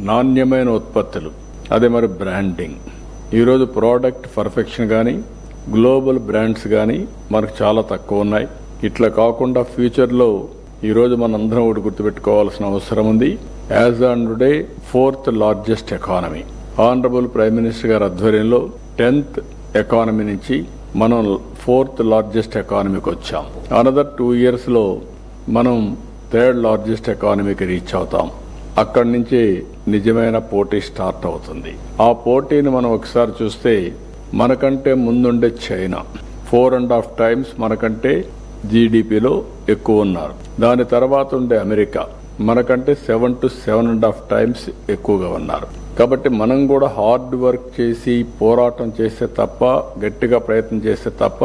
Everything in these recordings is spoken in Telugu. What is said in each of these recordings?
నాణ్యమైన ఉత్పత్తులు. అదే మరి బ్రాండింగ్. ఈరోజు ప్రోడక్ట్ పర్ఫెక్షన్ కానీ గ్లోబల్ బ్రాండ్స్ కానీ మనకు చాలా తక్కువ ఉన్నాయి. ఇట్లా కాకుండా ఫ్యూచర్లో ఈరోజు మనందరం ఒకటి గుర్తుపెట్టుకోవాల్సిన అవసరం ఉంది. As on today fourth largest economy. Honourable prime minister గారి ఆధ్వర్యంలో టెన్త్ ఎకానమీ నుంచి మనం ఫోర్త్ లార్జెస్ట్ ఎకానమీకి వచ్చాం. అనదర్ టూ ఇయర్స్లో మనం థర్డ్ లార్జెస్ట్ ఎకానమీకి రీచ్ అవుతాం. అక్కడి నుంచి నిజమైన పోటీ స్టార్ట్ అవుతుంది. ఆ పోటీని మనం ఒకసారి చూస్తే మనకంటే ముందుండే China. Four and half times మనకంటే జీడిపిలో ఎక్కువ ఉన్నారు. దాని తర్వాత ఉండే అమెరికా. మనకంటే seven to seven and half times ఎక్కువగా ఉన్నారు. కాబట్టి మనం కూడా హార్డ్ వర్క్ చేసి పోరాటం చేస్తే తప్ప గట్టిగా ప్రయత్నం చేస్తే తప్ప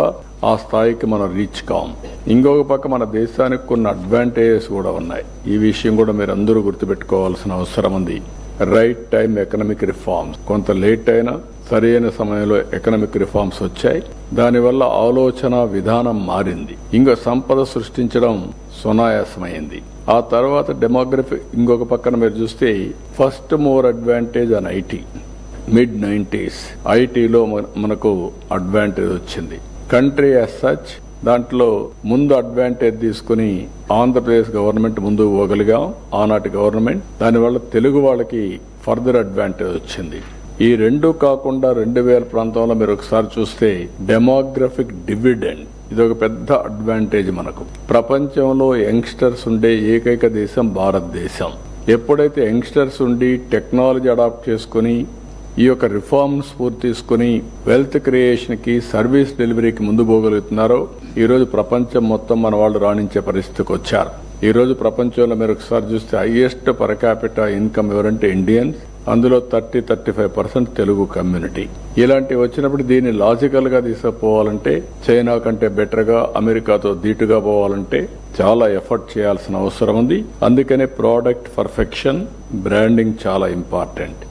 ఆ స్థాయికి మనం రీచ్ కాం. ఇంకొక పక్క మన దేశానికి కొన్ని అడ్వాంటేజెస్ కూడా ఉన్నాయి. ఈ విషయం కూడా మీరు అందరూ గుర్తుపెట్టుకోవాల్సిన అవసరం ఉంది. రైట్ టైం ఎకనామిక్ రిఫార్మ్స్ కొంత లేట్ అయినా సరైన సమయంలో ఎకనామిక్ రిఫార్మ్స్ వచ్చాయి. దానివల్ల ఆలోచన విధానం మారింది. ఇంకా సంపద సృష్టించడం సునాయాసమైంది ఆ తర్వాత డెమోగ్రఫీ ఇంకొక పక్కన మీరు చూస్తే first more advantage on IT mid nineties ఐటీలో మనకు అడ్వాంటేజ్ వచ్చింది. కంట్రీ యాజ్ సచ్ దాంట్లో ముందు అడ్వాంటేజ్ తీసుకుని ఆంధ్రప్రదేశ్ గవర్నమెంట్ ముందు పోగలిగాం. ఆనాటి గవర్నమెంట్ దానివల్ల తెలుగు వాళ్ళకి ఫర్దర్ అడ్వాంటేజ్ వచ్చింది. ఈ రెండు కాకుండా రెండు వేల ప్రాంతంలో మీరు ఒకసారి చూస్తే డెమోగ్రఫిక్ డివిడెండ్ ఇది ఒక పెద్ద అడ్వాంటేజ్ మనకు. ప్రపంచంలో యంగ్స్టర్స్ ఉండే ఏకైక దేశం భారతదేశం. ఎప్పుడైతే యంగ్స్టర్స్ ఉండి టెక్నాలజీ అడాప్ట్ చేసుకుని ఈ యొక్క రిఫార్మ్స్ పూర్తి తీసుకుని వెల్త్ క్రియేషన్కి సర్వీస్ డెలివరీకి ముందు పోగలుగుతున్నారో ఈరోజు ప్రపంచం మొత్తం మన వాళ్ళు రాణించే పరిస్థితికి వచ్చారు. ఈరోజు ప్రపంచంలో మీరు ఒకసారి చూస్తే హైయెస్ట్ పర్ క్యాపిటల్ ఇన్కమ్ ఎవరంటే ఇండియన్స్ అందులో thirty thirty five percent Telugu community ఇలాంటివి వచ్చినప్పుడు దీన్ని లాజికల్గా తీసుకుపోవాలంటే చైనా కంటే బెటర్గా అమెరికాతో ధీటుగా పోవాలంటే చాలా ఎఫర్ట్ చేయాల్సిన అవసరం ఉంది. అందుకనే ప్రోడక్ట్ పర్ఫెక్షన్ బ్రాండింగ్ చాలా ఇంపార్టెంట్